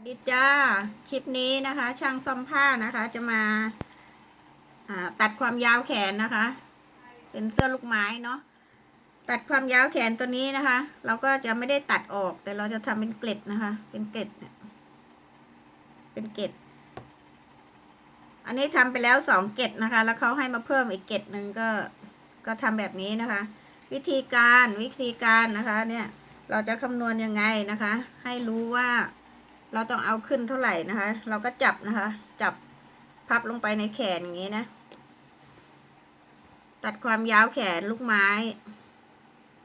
สวัสดีจ้า คลิปนี้นะคะ ช่างซ่อมผ้านะคะ จะมาาตัดความยาวแขนนะคะ เป็นเสื้อลูกไม้เนาะตัดความยาวแขนตัวนี้นะคะ เราก็จะไม่ได้ตัดออก แต่เราจะทำเป็นเกล็ดนะคะ เป็นเกล็ดเนี่ยเป็นเกล็ด อันนี้ทำไปแล้วสองเกล็ดนะคะ แล้วเขาให้มาเพิ่มอีกเกล็ดหนึ่งก็ก็ทำแบบนี้นะคะ วิธีการวิธีการนะคะ เนี่ยเราจะคำนวณยังไงนะคะ ให้รู้ว่า เราต้องเอาขึ้นเท่าไหร่นะคะ เราก็จับนะคะ จับพับลงไปในแขนอย่างนี้นะ ตัดความยาวแขนลูกไม้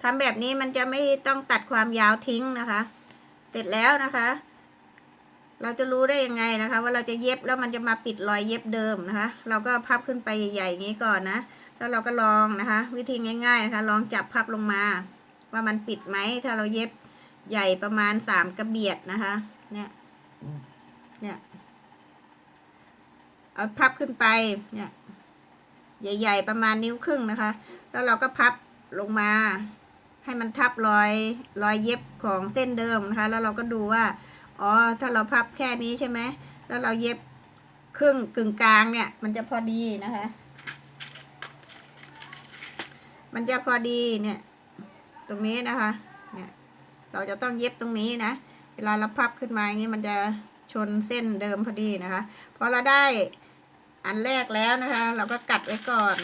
ทำแบบนี้มันจะไม่ต้องตัดความยาวทิ้งนะคะ เสร็จแล้วนะคะ เราจะรู้ได้ยังไงนะคะ ว่าเราจะเย็บแล้วมันจะมาปิดรอยเย็บเดิมนะคะ เราก็พับขึ้นไปใหญ่ๆอย่างนี้ก่อนนะ แล้วเราก็ลองนะคะ วิธีง่าย ๆ นะคะ ลองจับพับลงมา ว่ามันปิดไหมถ้าเราเย็บ ใหญ่ประมาณสามกระเบียดนะคะ เนี่ย เนี่ย เอาพับขึ้นไป เนี่ย ใหญ่ๆประมาณนิ้วครึ่งนะคะ แล้วเราก็พับลงมา ให้มันทับรอยรอยเย็บของเส้นเดิมนะคะ แล้วเราก็ดูว่า อ๋อ ถ้าเราพับแค่นี้ใช่ไหม แล้วเราเย็บครึ่งกึ่งกลางเนี่ย มันจะพอดีนะคะ มันจะพอดีเนี่ย ตรงนี้นะคะ เนี่ย เราจะต้องเย็บตรงนี้นะ เวลาเราพับขึ้นมาอย่างนี้มันจะชนเส้นเดิมพอดีนะคะ พอเราได้อันแรกแล้วนะคะ เราก็กัดไว้ก่อน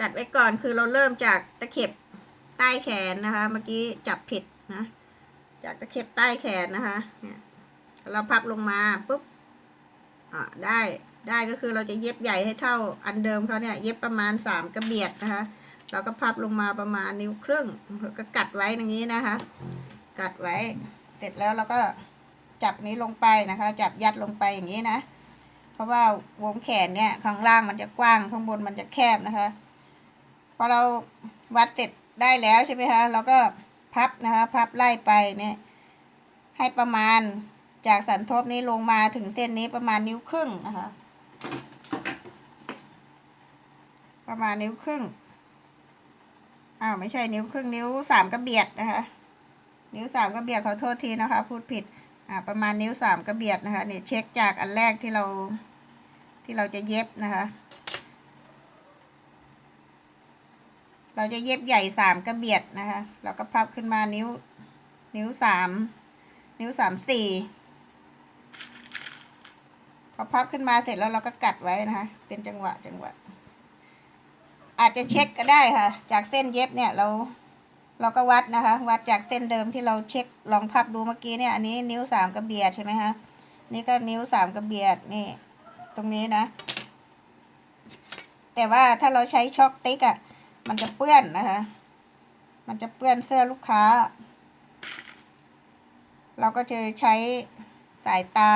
กัดไว้ก่อนคือเราเริ่มจากตะเข็บใต้แขนนะคะ เมื่อกี้จับผิดนะ จากตะเข็บใต้แขนนะคะ เนี่ย เราพับลงมาปุ๊บ อ่าได้ ได้ก็คือเราจะเย็บใหญ่ให้เท่าอันเดิมเขาเนี่ยเย็บประมาณสามกระเบียดนะคะเราก็พับลงมาประมาณนิ้วครึ่งแล้วก็กัดไว้อย่างนี้นะคะ กัดไว้เสร็จแล้วเราก็จับนี้ลงไปนะคะ จับยัดลงไปอย่างนี้นะ เพราะว่าวงแขนเนี่ยข้างล่างมันจะกว้างข้างบนมันจะแคบนะคะพอเราวัดเสร็จได้แล้วใช่ไหมคะเราก็พับนะคะ พับไล่ไปเนี่ย ให้ประมาณจากสันทบนี้ลงมาถึงเส้นนี้ประมาณนิ้วครึ่งนะคะ ประมาณนิ้วครึ่ง อ้าวไม่ใช่นิ้วครึ่งนิ้วสามกระเบียดนะคะ นิ้วสามกระเบียดขอโทษทีนะคะ พูดผิด อ่าประมาณนิ้วสามกระเบียดนะคะเนี่ยเช็คจากอันแรกที่เราที่เราจะเย็บนะคะ เราจะเย็บใหญ่สามกระเบียดนะคะ เราก็พับขึ้นมานิ้ว นิ้วสามนิ้วสามสี่พอพับขึ้นมาเสร็จแล้วเราก็กัดไว้นะคะ เป็นจังหวะจังหวะ อาจจะเช็คก็ได้ค่ะ จากเส้นเย็บเนี่ยเราเราก็วัดนะคะ วัดจากเส้นเดิมที่เราเช็คลองพับดูเมื่อกี้เนี่ยอันนี้นิ้วสามกระเบียดใช่ไหมคะนี่ก็นิ้วสามกระเบียดนี่ ตรงนี้นะ แต่ว่าถ้าเราใช้ช็อกติ๊กอะ่ะ มันจะเปื้อนนะคะ มันจะเปื้อนเสื้อลูกค้า เราก็จะใช้สายตา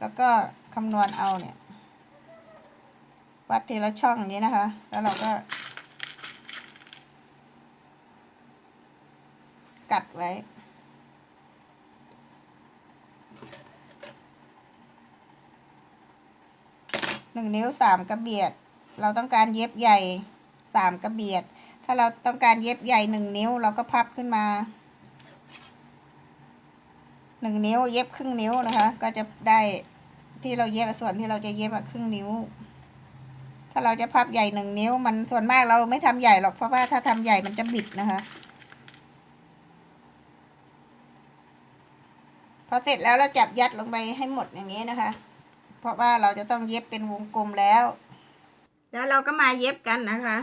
แล้วก็คำนวณเอาเนี่ย วัดทีละช่องอย่างนี้นะคะ แล้วเราก็ กัดไว้ หนึ่งนิ้วสามกระเบียด เราต้องการเย็บใหญ่สามกระเบียด ถ้าเราต้องการเย็บใหญ่หนึ่งนิ้ว เราก็พับขึ้นมาหนึ่งนิ้วเย็บครึ่งนิ้วนะคะ ก็จะได้ที่เราเย็บส่วนที่เราจะเย็บอะครึ่งนิ้ว ถ้าเราจะพับใหญ่หนึ่งนิ้ว มันส่วนมากเราไม่ทำใหญ่หรอกเพราะว่าถ้าทำใหญ่มันจะบิดนะคะ พอเสร็จแล้วเราจับยัดลงไปให้หมดอย่างนี้นะคะ เพราะว่าเราจะต้องเย็บเป็นวงกลมแล้ว แล้วเราก็มาเย็บกันนะคะ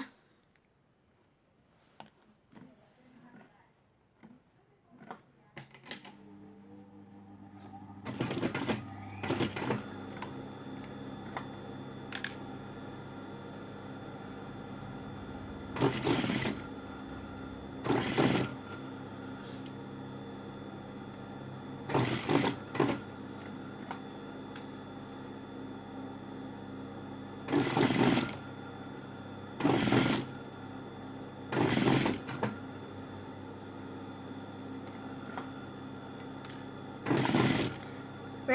เว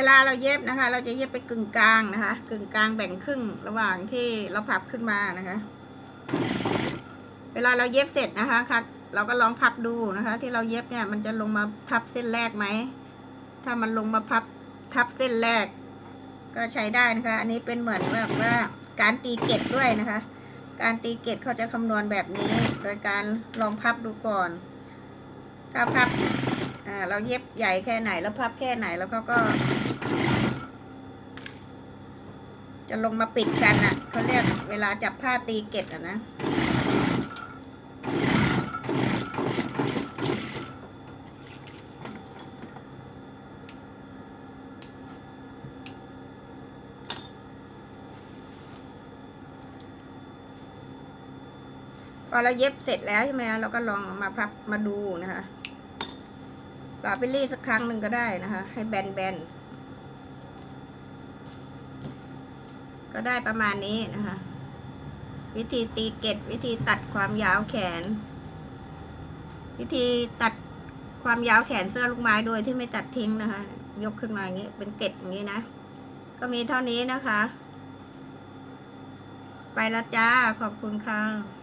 ลาเราเย็บนะคะ เราจะเย็บไปกึ่งกลางนะคะ กึ่งกลางแบ่งครึ่งระหว่างที่เราพับขึ้นมานะคะ เวลาเราเย็บเสร็จนะคะครับเราก็ลองพับดูนะคะ ที่เราเย็บเนี่ยมันจะลงมาทับเส้นแรกไหม ถ้ามันลงมาพับทับเส้นแรก ก็ใช้ได้นะคะ อันนี้เป็นเหมือนแบบว่าการตีเกล็ดด้วยนะคะ การตีเกล็ดเขาจะคำนวณแบบนี้ โดยการลองพับดูก่อน ถ้าพับเราเย็บใหญ่แค่ไหนแล้วพับแค่ไหนแล้วเขาก็ จะลงมาปิดกันอะเขาเรียกเวลาจับผ้าตีเกล็ดอะนะ อเราเย็บเสร็จแล้วใช่ไหมคะเราก็ลองมาพับมาดูนะคะเราไปรีดสักครั้งหนึ่งก็ได้นะคะ ให้แบนๆก็ได้ประมาณนี้นะคะ วิธีตีเกล็ดวิธีตัดความยาวแขน วิธีตัดความยาวแขนเสื้อลูกไม้โดยที่ไม่ตัดทิ้งนะคะ ยกขึ้นมาอย่างนี้เป็นเกล็ดอย่างนี้นะ ก็มีเท่านี้นะคะ ไปแล้วจ้าขอบคุณค่ะ